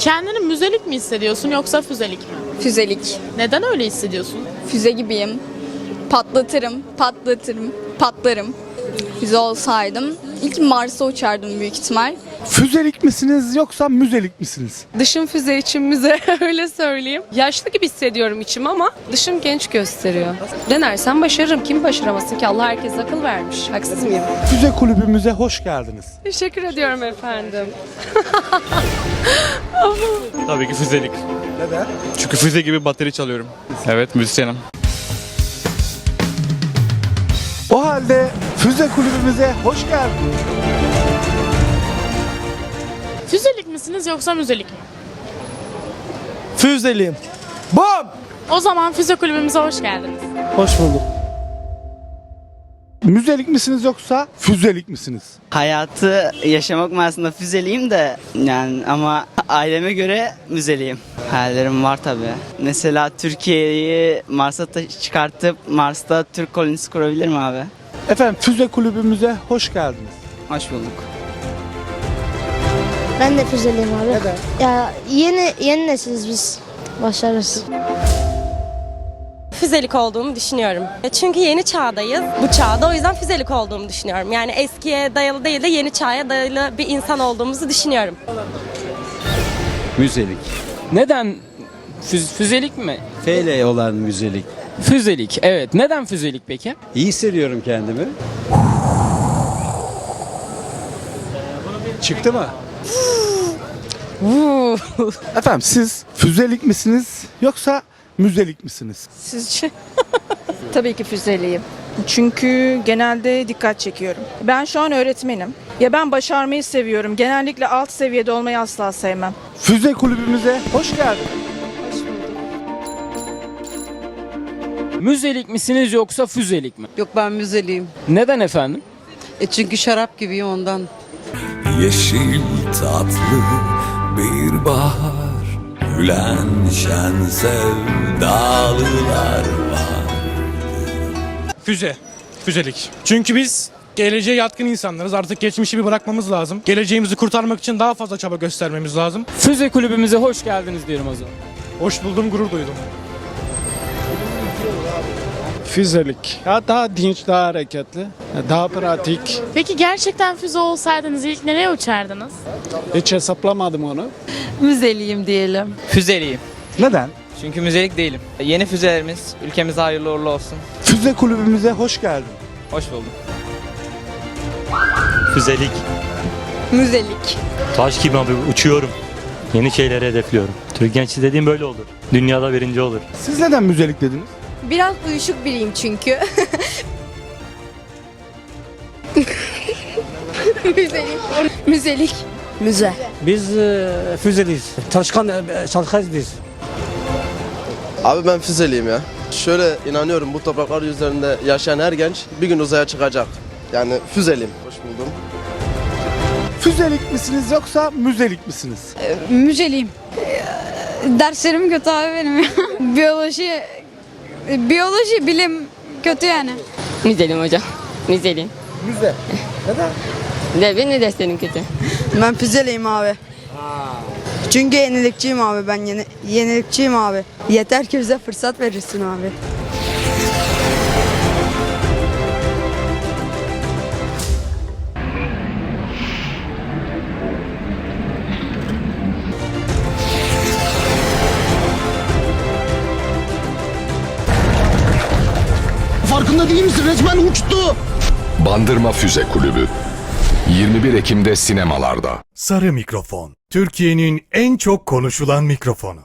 Kendini müzelik mi hissediyorsun yoksa füzelik mi? Füzelik. Neden öyle hissediyorsun? Füze gibiyim. Patlatırım, patlatırım, patlarım. Füze olsaydım ilk Mars'a uçardım büyük ihtimal. Füzelik misiniz yoksa müzelik misiniz? Dışım füze için müze öyle söyleyeyim. Yaşlı gibi hissediyorum içim ama dışım genç gösteriyor. Denersem başarırım. Kim başaramasın ki? Allah herkese akıl vermiş. Haksız mıyım? Füze kulübümüze hoş geldiniz. Teşekkür ediyorum efendim. Tabii ki füzelik. Neden? Çünkü füze gibi bateri çalıyorum. Evet müzisyenim. O halde füze kulübümüze hoş geldiniz. Füzelik misiniz yoksa müzelik mi? Füzeliyim. Bom! O zaman füze kulübümüze hoş geldiniz. Hoş bulduk. Müzelik misiniz yoksa füzelik misiniz? Hayatı yaşamak aslında füzeliyim de yani ama aileme göre müzeliyim. Hayallerim var tabi. Mesela Türkiye'yi Mars'a çıkartıp Mars'ta Türk kolonisi kurabilirim abi. Efendim füze kulübümüze hoş geldiniz. Hoş bulduk. Ben de füzeliyim abi. Neden? Ya yeni yeni nesiliz biz. Başarırız. füzelik olduğumu düşünüyorum. E, Çünkü yeni çağdayız. Bu çağda o yüzden füzelik olduğumu düşünüyorum. Yani eskiye dayalı değil de yeni çağa dayalı bir insan olduğumuzu düşünüyorum. Müzelik. Neden Füz- füzelik mi? FL olan müzelik. Füzelik evet. Neden füzelik peki? İyi hissediyorum kendimi. Çıktı mı? Efendim siz füzelik misiniz yoksa müzelik misiniz? Sizce? Tabii ki füzeliyim. Çünkü genelde dikkat çekiyorum. Ben şu an öğretmenim. Ya ben başarmayı seviyorum. Genellikle alt seviyede olmayı asla sevmem. Füze kulübümüze hoş geldiniz. Müzelik misiniz yoksa füzelik mi? Yok ben müzeliyim. Neden efendim? E çünkü şarap gibiyim ondan. Yeşil tatlı bir bahar Gülen şen sevdalılar var Füze. Füzelik. Çünkü biz geleceğe yatkın insanlarız. Artık geçmişi bir bırakmamız lazım. Geleceğimizi kurtarmak için daha fazla çaba göstermemiz lazım. Füze kulübümüze hoş geldiniz diyorum o zaman. Hoş buldum, gurur duydum. Füzelik. Ya daha dinç, daha hareketli, daha pratik. Peki gerçekten füze olsaydınız ilk nereye uçardınız? Hiç hesaplamadım onu. Müzeliyim diyelim. Füzeliyim. Neden? Çünkü müzelik değilim. Yeni füzelerimiz ülkemize hayırlı uğurlu olsun. Füze kulübümüze hoş geldin. Hoş bulduk. Füzelik. Müzelik. Taş gibi abi uçuyorum. Yeni şeyleri hedefliyorum. Türk gençliği dediğim böyle olur. Dünyada birinci olur. Siz neden müzelik dediniz? Biraz uyuşuk biriyim çünkü. Müzelik. Müzelik. Müze. Biz e, füzeliyiz. Çalışkan e, biz. Abi ben füzeliyim ya. Şöyle inanıyorum bu topraklar üzerinde yaşayan her genç bir gün uzaya çıkacak. Yani füzeliyim. Hoş buldum. Füzelik misiniz yoksa müzelik misiniz? Müzeliyim. Derslerim kötü abi benim ya. biyoloji, biyoloji bilim kötü yani. Müzelim hocam. Müzelim. Müze. Neden? De benim derslerim kötü. Ben füzeliyim abi. Çünkü yenilikçiyim abi ben yeni, yenilikçiyim abi. Yeter ki bize fırsat verirsin abi. Farkında değil misin? Resmen uçtu. Bandırma Füze Kulübü 21 Ekim'de sinemalarda. Sarı mikrofon. Türkiye'nin en çok konuşulan mikrofonu.